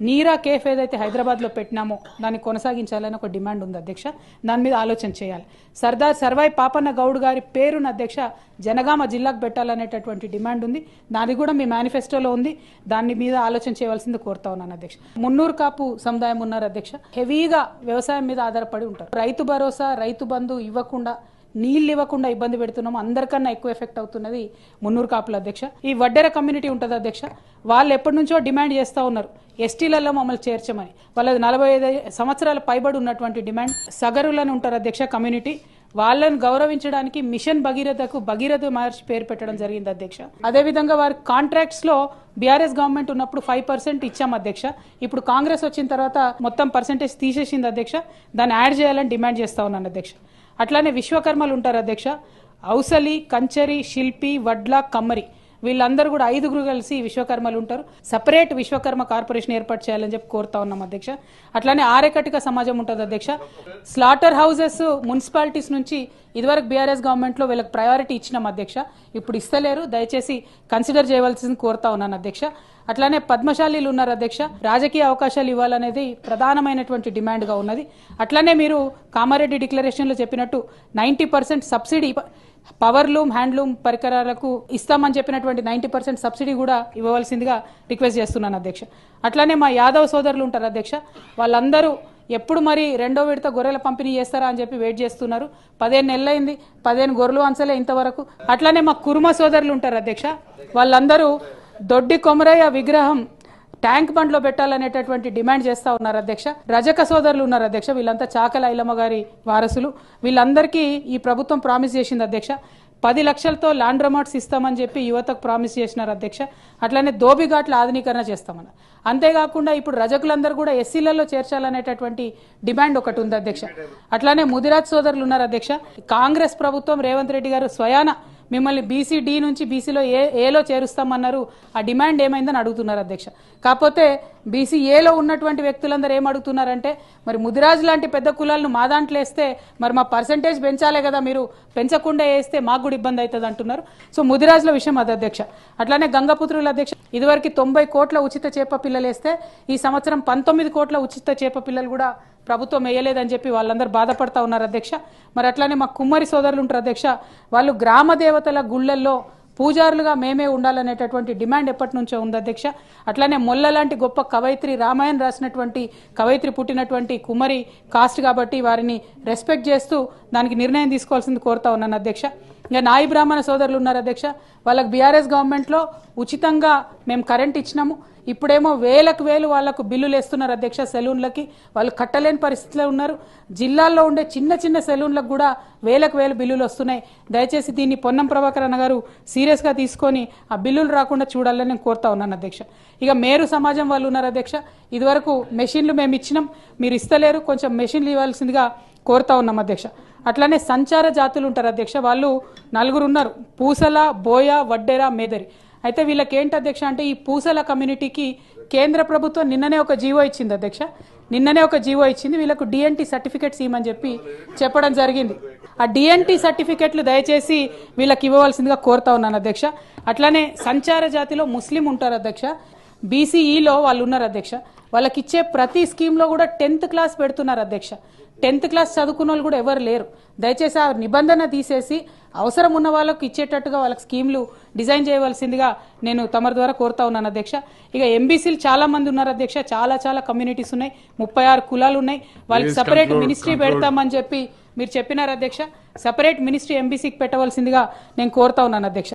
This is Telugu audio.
నీరా కేఫ్ ఏదైతే హైదరాబాద్లో పెట్టినామో దాన్ని కొనసాగించాలని ఒక డిమాండ్ ఉంది అధ్యక్ష. దాని మీద ఆలోచన చేయాలి. సర్దార్ సర్వాయి పాపన్న గౌడ్ గారి పేరును అధ్యక్ష జనగామ జిల్లాకు పెట్టాలనేటటువంటి డిమాండ్ ఉంది. దాని కూడా మీ మేనిఫెస్టోలో ఉంది. దాని మీద ఆలోచన చేయవలసింది కోరుతా ఉన్నాను అధ్యక్ష. మున్నూరు కాపు సముదాయం ఉన్నారు అధ్యక్ష. హెవీగా వ్యవసాయం మీద ఆధారపడి ఉంటారు. రైతు భరోసా రైతు బంధు ఇవ్వకుండా నీళ్ళు ఇవ్వకుండా ఇబ్బంది పెడుతున్నాము అందరికన్నా ఎక్కువ ఎఫెక్ట్ అవుతున్నది మున్నూరు కాపుల అధ్యక్ష. ఈ వడ్డెర కమ్యూనిటీ ఉంటుంది అధ్యక్ష. వాళ్ళు ఎప్పటి నుంచో డిమాండ్ చేస్తూ ఉన్నారు. ఎస్టీలలో మమ్మల్ని చేర్చమని. వాళ్ళది నలభై ఐదు సంవత్సరాల పైబడి ఉన్నటువంటి డిమాండ్. సగరులను ఉంటారు అధ్యక్ష కమ్యూనిటీ. వాళ్ళని గౌరవించడానికి మిషన్ భగీరథకు భగీరథ మహర్షి పేరు పెట్టడం జరిగింది అధ్యక్ష. అదేవిధంగా వారి కాంట్రాక్ట్స్లో బీఆర్ఎస్ గవర్నమెంట్ ఉన్నప్పుడు ఫైవ్ పర్సెంట్ ఇచ్చాం అధ్యక్ష. ఇప్పుడు కాంగ్రెస్ వచ్చిన తర్వాత మొత్తం పర్సెంటేజ్ తీసేసింది అధ్యక్ష. దాన్ని యాడ్ చేయాలని డిమాండ్ చేస్తా ఉన్నాను అధ్యక్ష. అట్లానే విశ్వకర్మలు ఉంటారు అధ్యక్ష. ఔసలి కంచరి శిల్పి వడ్ల కమ్మరి. వీళ్ళందరూ కూడా ఐదుగురు కలిసి విశ్వకర్మలు ఉంటారు. సపరేట్ విశ్వకర్మ కార్పొరేషన్ ఏర్పాటు చేయాలని చెప్పి కోరుతా ఉన్నాం అధ్యక్ష. అట్లానే ఆరేకటిక సమాజం ఉంటుంది అధ్యక్ష. స్లాటర్ హౌసెస్ మున్సిపాలిటీస్ నుంచి ఇదివరకు బీఆర్ఎస్ గవర్నమెంట్లో వీళ్ళకి ప్రయారిటీ ఇచ్చినాం అధ్యక్ష. ఇప్పుడు ఇస్తలేరు. దయచేసి కన్సిడర్ చేయవలసింది కోరుతా ఉన్నాను అధ్యక్ష. అట్లానే పద్మశాలీలు ఉన్నారు అధ్యక్ష. రాజకీయ అవకాశాలు ఇవ్వాలనేది ప్రధానమైనటువంటి డిమాండ్గా ఉన్నది. అట్లానే మీరు కామారెడ్డి డిక్లరేషన్లో చెప్పినట్టు ninety percent subsidy powerloom handloom పరికరాలకు ఇస్తామని చెప్పినటువంటి నైంటీ పర్సెంట్ సబ్సిడీ కూడా ఇవ్వవలసిందిగా రిక్వెస్ట్ చేస్తున్నాను అధ్యక్ష. అట్లానే మా యాదవ్ సోదరులు ఉంటారు అధ్యక్ష. వాళ్ళందరూ ఎప్పుడు మరి రెండో విడత గొర్రెల పంపిణీ చేస్తారా అని చెప్పి వెయిట్ చేస్తున్నారు. పదిహేను నెలలైంది పదిహేను గొర్రెలు అంచలే ఇంతవరకు. అట్లానే మా కుర్మ సోదరులు ఉంటారు అధ్యక్ష. వాళ్ళందరూ దొడ్డి కొమరయ్య విగ్రహం ట్యాంక్ బండ్లో పెట్టాలనేటటువంటి డిమాండ్ చేస్తా ఉన్నారు అధ్యక్ష. రజక సోదరులు ఉన్నారు అధ్యక్ష. వీళ్ళంతా చాకల ఐలమ్మ గారి వారసులు. వీళ్ళందరికీ ఈ ప్రభుత్వం ప్రామిస్ చేసింది అధ్యక్ష. పది లక్షలతో ల్యాండ్ ఇస్తామని చెప్పి యువతకు ప్రామిస్ చేసినారు అధ్యక్ష. అట్లానే దోబిఘాట్ల ఆధునీకరణ చేస్తామని అంతేకాకుండా ఇప్పుడు రజకులందరూ కూడా ఎస్సీలలో చేర్చాలనేటటువంటి డిమాండ్ ఒకటి ఉంది అధ్యక్ష. అట్లానే ముదిరాజ్ సోదరులు ఉన్నారు అధ్యక్ష. కాంగ్రెస్ ప్రభుత్వం రేవంత్ రెడ్డి గారు స్వయాన మిమ్మల్ని బీసీ డి నుంచి బీసీలో ఏ ఏలో చేరుస్తామన్నారు. ఆ డిమాండ్ ఏమైందని అడుగుతున్నారు అధ్యక్ష. కాకపోతే బీసీ ఏలో ఉన్నటువంటి వ్యక్తులందరూ ఏం అడుగుతున్నారంటే మరి ముదిరాజు లాంటి పెద్ద కులాలను మా దాంట్లో వేస్తే మరి మా పర్సంటేజ్ పెంచాలే కదా మీరు పెంచకుండా వేస్తే మాకు కూడా ఇబ్బంది అవుతుంది అంటున్నారు. సో ముదిరాజుల విషయం అది అధ్యక్ష. అట్లానే గంగపుత్రుల అధ్యక్ష ఇదివరకు తొంభై కోట్ల ఉచిత చేప పిల్లలు వేస్తే ఈ సంవత్సరం పంతొమ్మిది కోట్ల ఉచిత చేప పిల్లలు కూడా ప్రభుత్వం వేయలేదని చెప్పి వాళ్ళందరూ బాధపడతా ఉన్నారు అధ్యక్ష. మరి అట్లానే మా కుమ్మరి సోదరులు ఉంటారు అధ్యక్ష. వాళ్ళు గ్రామ దేవతల గుళ్ళల్లో పూజారులుగా మేమే ఉండాలనేటటువంటి డిమాండ్ ఎప్పటి నుంచో ఉంది అధ్యక్ష. అట్లానే మొల్ల లాంటి గొప్ప కవయిత్రి రామాయణ రాసినటువంటి కవయిత్రి పుట్టినటువంటి కుమ్మరి కాస్ట్ కాబట్టి వారిని రెస్పెక్ట్ చేస్తూ దానికి నిర్ణయం తీసుకోవాల్సింది కోరుతా ఉన్నాను అధ్యక్ష. ఇంకా నాయి బ్రాహ్మణ సోదరులు ఉన్నారు అధ్యక్ష. వాళ్ళకి బీఆర్ఎస్ గవర్నమెంట్లో ఉచితంగా మేము కరెంట్ ఇచ్చినాము. ఇప్పుడేమో వేలకు వేలు వాళ్ళకు బిల్లులు వేస్తున్నారు అధ్యక్ష సెలూన్లకి. వాళ్ళు కట్టలేని పరిస్థితిలో ఉన్నారు. జిల్లాల్లో ఉండే చిన్న చిన్న సెలూన్లకు కూడా వేలకు వేలు బిల్లులు వస్తున్నాయి. దయచేసి దీన్ని పొన్నం ప్రభాకర్ అన్న గారు సీరియస్గా తీసుకొని ఆ బిల్లులు రాకుండా చూడాలని నేను కోరుతా ఉన్నాను అధ్యక్ష. ఇక మేరు సమాజం వాళ్ళు ఉన్నారు అధ్యక్ష. ఇదివరకు మెషిన్లు మేము ఇచ్చినాం. మీరు ఇస్తలేరు. కొంచెం మెషిన్లు ఇవ్వాల్సిందిగా కోరుతా ఉన్నాం అధ్యక్ష. అట్లానే సంచార జాతులు ఉంటారు అధ్యక్ష. వాళ్ళు నలుగురు ఉన్నారు. పూసల బోయ వడ్డెర మేదరి. అయితే వీళ్ళకి ఏంటి అధ్యక్ష అంటే ఈ పూసల కమ్యూనిటీకి కేంద్ర ప్రభుత్వం నిన్ననే ఒక జీవో ఇచ్చింది అధ్యక్ష. నిన్ననే ఒక జీవో ఇచ్చింది. వీళ్ళకు డిఎన్టీ సర్టిఫికేట్స్ ఇవ్వమని చెప్పి చెప్పడం జరిగింది. ఆ డిఎన్టీ సర్టిఫికెట్లు దయచేసి వీళ్ళకి ఇవ్వవలసిందిగా కోరుతా ఉన్నాను అధ్యక్ష. అట్లానే సంచార జాతిలో ముస్లిం ఉంటారు అధ్యక్ష. బీసీఈలో వాళ్ళు ఉన్నారు అధ్యక్ష. వాళ్ళకి ఇచ్చే ప్రతి స్కీమ్లో కూడా టెన్త్ క్లాస్ పెడుతున్నారు అధ్యక్ష. టెన్త్ క్లాస్ చదువుకున్న వాళ్ళు కూడా ఎవరు లేరు. దయచేసి ఆ నిబంధన తీసేసి అవసరం ఉన్న వాళ్ళకు ఇచ్చేటట్టుగా వాళ్ళకి స్కీమ్లు డిజైన్ చేయవలసిందిగా నేను తమరి ద్వారా కోరుతా ఉన్నాను అధ్యక్ష. ఇక ఎంబీసీలు చాలా మంది ఉన్నారు అధ్యక్ష. చాలా చాలా కమ్యూనిటీస్ ఉన్నాయి. ముప్పై ఆరు కులాలు ఉన్నాయి. వాళ్ళకి సపరేట్ మినిస్ట్రీ. పెడతామని చెప్పి మీరు చెప్పినారు అధ్యక్ష. సపరేట్ మినిస్ట్రీ ఎంబీసీకి పెట్టవలసిందిగా నేను కోరుతా ఉన్నాను అధ్యక్ష.